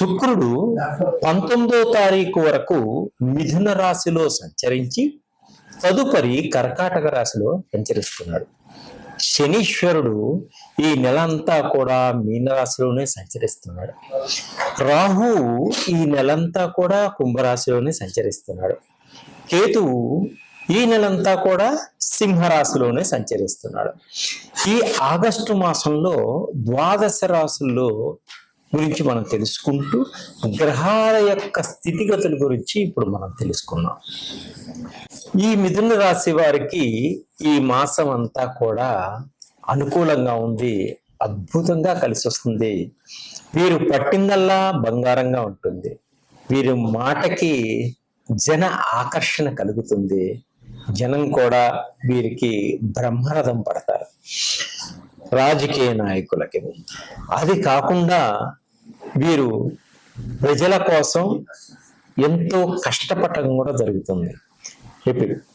శుక్రుడు పంతొమ్మిదో తారీఖు వరకు మిథున రాశిలో సంచరించి తదుపరి కర్కాటక రాశిలో సంచరిస్తున్నాడు. శనీశ్వరుడు ఈ నెల అంతా కూడా మీనరాశిలోనే సంచరిస్తున్నాడు. రాహువు ఈ నెలంతా కూడా కుంభరాశిలోనే సంచరిస్తున్నాడు. కేతువు ఈ నెలంతా కూడా సింహరాశిలోనే సంచరిస్తున్నాడు. ఈ ఆగస్టు మాసంలో ద్వాదశ రాశుల్లో గురించి మనం తెలుసుకుంటూ గ్రహాల యొక్క స్థితిగతుల గురించి ఇప్పుడు మనం తెలుసుకున్నాం ఈ మిథున రాశి వారికి ఈ మాసం అంతా కూడా అనుకూలంగా ఉంది అద్భుతంగా కలిసి వస్తుంది వీరు పట్టిందల్లా బంగారంగా ఉంటుంది. వీరి మాటకి జన ఆకర్షణ కలుగుతుంది. జనం కూడా వీరికి బ్రహ్మరథం పడతారు. రాజకీయ నాయకులకి. అది కాకుండా వీరు ప్రజల కోసం ఎంతో కష్టపడటం కూడా జరుగుతుంది.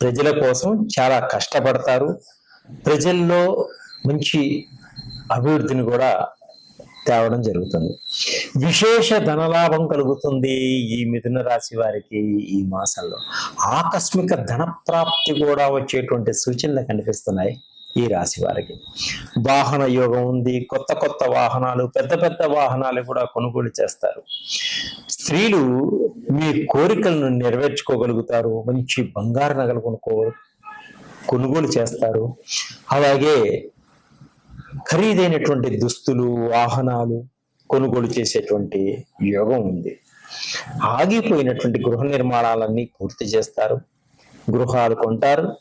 ప్రజల కోసం చాలా కష్టపడతారు. ప్రజల్లో మంచి అభివృద్ధిని కూడా తేవడం జరుగుతుంది. విశేష ధనలాభం కలుగుతుంది ఈ మిథున రాశి వారికి ఈ మాసంలో. ఆకస్మిక ధన ప్రాప్తి కూడా వచ్చేటువంటి సూచనలు కనిపిస్తున్నాయి. ఈ రాశి వారికి. వాహన యోగం ఉంది. కొత్త కొత్త వాహనాలు పెద్ద పెద్ద వాహనాలు కూడా కొనుగోలు చేస్తారు. స్త్రీలు మీ కోరికలను నెరవేర్చుకోగలుగుతారు. మంచి బంగారు నగలు కొనుక్కో కొనుగోలు చేస్తారు. అలాగే ఖరీదైనటువంటి దుస్తులు వాహనాలు కొనుగోలు చేసేటువంటి యోగం ఉంది. ఆగిపోయినటువంటి గృహ నిర్మాణాలన్నీ పూర్తి చేస్తారు. గృహాలు కొంటారు.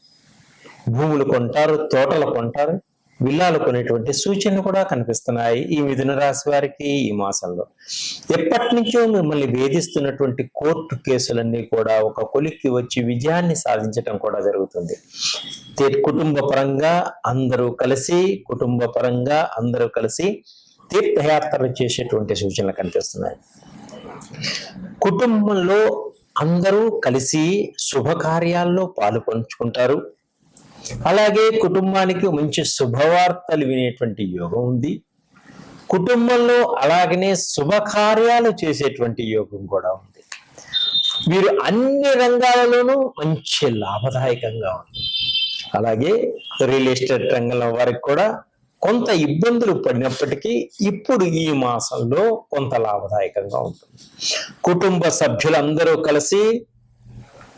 భూములు కొంటారు తోటలు కొంటారు విల్లాలు కొనేటువంటి సూచనలు కూడా కనిపిస్తున్నాయి ఈ మిథున రాశి వారికి ఈ మాసంలో. ఎప్పటి నుంచో మిమ్మల్ని వేధిస్తున్నటువంటి కోర్టు కేసులన్నీ కూడా ఒక కొలిక్కి వచ్చి విజయాన్ని సాధించటం కూడా జరుగుతుంది. కుటుంబ పరంగా అందరూ కలిసి కుటుంబ పరంగా అందరూ కలిసి తీర్థయాత్రలు చేసేటువంటి సూచనలు కనిపిస్తున్నాయి. కుటుంబంలో అందరూ కలిసి శుభకార్యాల్లో పాలు పంచుకుంటారు అలాగే కుటుంబానికి మంచి శుభవార్తలు వినేటువంటి యోగం ఉంది. కుటుంబంలో అలాగనే శుభకార్యాలు చేసేటువంటి యోగం కూడా ఉంది. వీరు అన్ని రంగాలలోనూ మంచి లాభదాయకంగా ఉంది. అలాగే రియల్ ఎస్టేట్ రంగంలో వారికి కూడా కొంత ఇబ్బందులు పడినప్పటికీ ఇప్పుడు ఈ మాసంలో కొంత లాభదాయకంగా ఉంటుంది. కుటుంబ సభ్యులందరూ కలిసి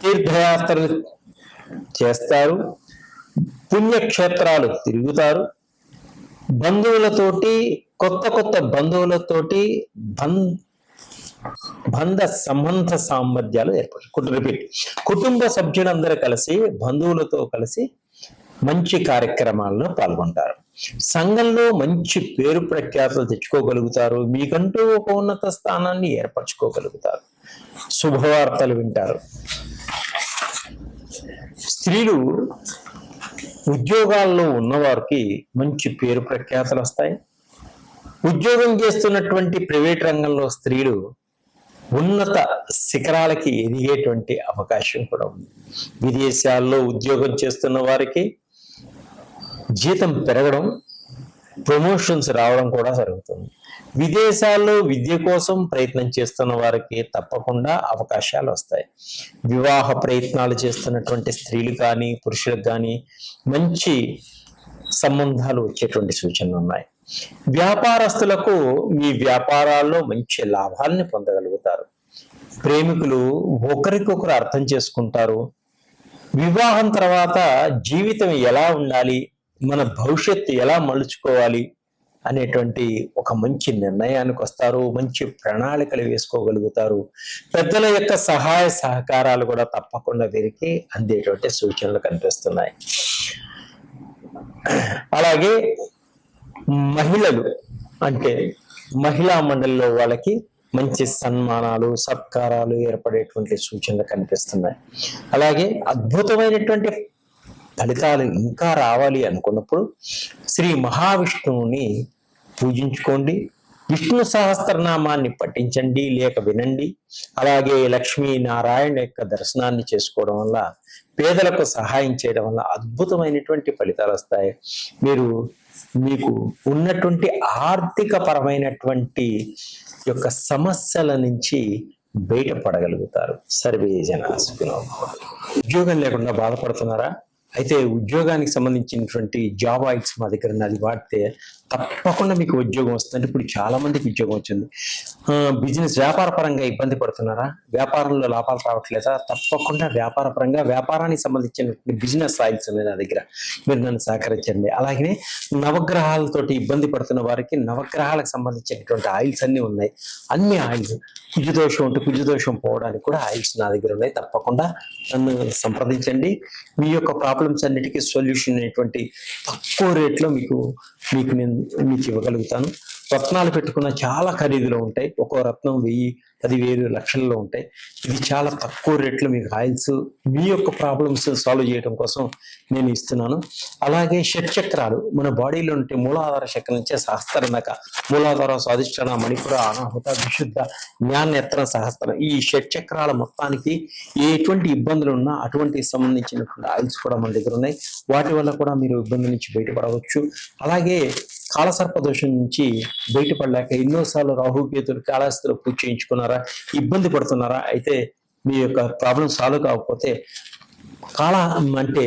తీర్థయాత్రలు చేస్తారు. పుణ్యక్షేత్రాలు తిరుగుతారు. బంధువులతోటి కొత్త కొత్త బంధువులతోటి బంధ సంబంధ సామర్థ్యాలు ఏర్పడు రిపీట్. కుటుంబ సభ్యులందరూ కలిసి బంధువులతో కలిసి మంచి కార్యక్రమాల్లో పాల్గొంటారు. సంఘంలో మంచి పేరు ప్రఖ్యాతలు తెచ్చుకోగలుగుతారు. మీకంటూ ఒక ఉన్నత స్థానాన్ని ఏర్పరచుకోగలుగుతారు. శుభవార్తలు వింటారు. స్త్రీలు ఉద్యోగాల్లో ఉన్నవారికి మంచి పేరు ప్రఖ్యాతలు వస్తాయి. ఉద్యోగం చేస్తున్నటువంటి ప్రైవేట్ రంగంలో స్త్రీలు ఉన్నత శిఖరాలకి ఎదిగేటువంటి అవకాశం కూడా ఉంది. విదేశాల్లో ఉద్యోగం చేస్తున్న వారికి జీతం పెరగడం ప్రమోషన్స్ రావడం కూడా జరుగుతుంది. విదేశాల్లో విద్య కోసం ప్రయత్నం చేస్తున్న వారికి తప్పకుండా అవకాశాలు వస్తాయి. వివాహ ప్రయత్నాలు చేస్తున్నటువంటి స్త్రీలు కానీ పురుషులకు కానీ మంచి సంబంధాలు వచ్చేటువంటి సూచనలు ఉన్నాయి. వ్యాపారస్తులకు మీ వ్యాపారాల్లో మంచి లాభాలని పొందగలుగుతారు. ప్రేమికులు ఒకరికొకరు అర్థం చేసుకుంటారు. వివాహం తర్వాత జీవితం ఎలా ఉండాలి? మన భవిష్యత్తు ఎలా మలుచుకోవాలి? అనేటువంటి ఒక మంచి నిర్ణయానికి వస్తారు మంచి ప్రణాళికలు వేసుకోగలుగుతారు. పెద్దల యొక్క సహాయ సహకారాలు కూడా తప్పకుండా వీరికి అందేటువంటి సూచనలు కనిపిస్తున్నాయి. అలాగే మహిళలు అంటే మహిళా మండలిలో వాళ్ళకి మంచి సన్మానాలు సత్కారాలు ఏర్పడేటువంటి సూచనలు కనిపిస్తున్నాయి. అలాగే అద్భుతమైనటువంటి ఫలితాలు ఇంకా రావాలి అనుకున్నప్పుడు శ్రీ మహావిష్ణువుని పూజించుకోండి. విష్ణు సహస్రనామాన్ని పఠించండి లేక వినండి. అలాగే లక్ష్మీ నారాయణ యొక్క దర్శనాన్ని చేసుకోవడం వల్ల పేదలకు సహాయం చేయడం వల్ల అద్భుతమైనటువంటి ఫలితాలు వస్తాయి. మీరు మీకు ఉన్నటువంటి ఆర్థిక పరమైనటువంటి యొక్క సమస్యల నుంచి బయటపడగలుగుతారు. సర్వే జన ఉద్యోగం లేకుండా బాధపడుతున్నారా? అయితే ఉద్యోగానికి సంబంధించినటువంటి జాబ్ ఆయిల్స్ మా దగ్గర ఉన్నది వాడితే తప్పకుండా మీకు ఉద్యోగం వస్తుంది ఇప్పుడు చాలా మందికి ఉద్యోగం వచ్చింది. బిజినెస్ వ్యాపార పరంగా ఇబ్బంది పడుతున్నారా? వ్యాపారంలో లాభాలు రావట్లేదా? తప్పకుండా వ్యాపార పరంగా వ్యాపారానికి సంబంధించిన బిజినెస్ ఆయిల్స్ ఉన్నాయి నా దగ్గర. మీరు నన్ను సహకరించండి. అలాగే నవగ్రహాలతోటి ఇబ్బంది పడుతున్న వారికి నవగ్రహాలకు సంబంధించినటువంటి ఆయిల్స్ అన్ని ఉన్నాయి. అన్ని ఆయిల్స్ కుజదోషం ఉంటే కుజదోషం పోవడానికి కూడా ఆయిల్స్ నా దగ్గర ఉన్నాయి. తప్పకుండా నన్ను సంప్రదించండి. మీ యొక్క ప్రాబ్లం ప్రాబ్లమ్స్ అన్నిటికీ సొల్యూషన్ అనేటువంటి తక్కువ రేట్లో మీకు మీకు నేను మీకు ఇవ్వగలుగుతాను. రత్నాలు పెట్టుకున్న చాలా ఖరీదులో ఉంటాయి. ఒక్కో రత్నం వెయ్యి పదివేలు లక్షల్లో ఉంటాయి. ఇది చాలా తక్కువ రేట్లు మీకు ఆయిల్స్ మీ యొక్క ప్రాబ్లమ్స్ సాల్వ్ చేయడం కోసం నేను ఇస్తున్నాను. అలాగే షట్చక్రాలు మన బాడీలో ఉంటే మూలాధార చక్రం నుంచే సహస్రం దాకా మూలాధార స్వాధిష్టాన మణిపుర అనాహుత విశుద్ధ జ్ఞాన ఎత్తన సహస్రం. ఈ షట్చక్రాల మొత్తానికి ఎటువంటి ఇబ్బందులు ఉన్నా అటువంటి సంబంధించినటువంటి ఆయిల్స్ కూడా మన దగ్గర ఉన్నాయి. వాటి వల్ల కూడా మీరు ఇబ్బంది నుంచి బయటపడవచ్చు. అలాగే కాలసర్ప దోషం నుంచి బయటపడలేక ఎన్నోసార్లు రాహుకేతులు కాళహస్తిలో పూజ చేయించుకున్నారా ఇబ్బంది పడుతున్నారా అయితే మీ యొక్క ప్రాబ్లం సాల్వ్ కాకపోతే కాళ అంటే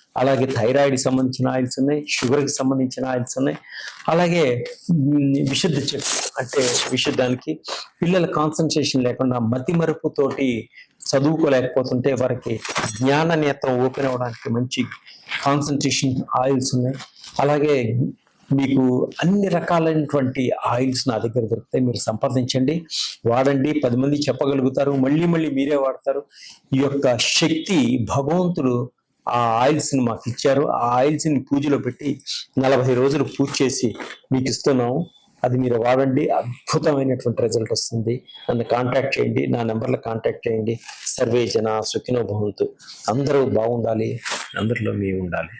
అలాగే థైరాయిడ్ సంబంధించిన ఆయిల్స్ ఉన్నాయి షుగర్కి సంబంధించిన ఆయిల్స్ ఉన్నాయి. అలాగే విశుద్ధ చెట్టు అంటే విశుద్ధానికి పిల్లల కాన్సన్ట్రేషన్ లేకుండా మతి మరుపుతోటి చదువుకోలేకపోతుంటే వారికి జ్ఞాన నేత్రం ఓపెన్ అవ్వడానికి మంచి కాన్సన్ట్రేషన్ ఆయిల్స్ ఉన్నాయి. అలాగే మీకు అన్ని రకాలైనటువంటి ఆయిల్స్ నా దగ్గర దొరుకుతాయి మీరు సంప్రదించండి. వాడండి పది మంది చెప్పగలుగుతారు మళ్ళీ మళ్ళీ మీరే వాడతారు. ఈ యొక్క శక్తి భగవంతుడు ఆ ఆయిల్స్ని మాకు ఇచ్చారు. ఆ ఆయిల్స్ని పూజలో పెట్టి నలభై రోజులు పూజ చేసి మీకు ఇస్తున్నాము. అది మీరు వాడండి. అద్భుతమైనటువంటి రిజల్ట్ వస్తుంది. నన్ను కాంటాక్ట్ చేయండి. నా నెంబర్లో కాంటాక్ట్ చేయండి. సర్వే జన సుఖినో భవంతు. అందరూ బాగుండాలి. అందరిలో మీ ఉండాలి.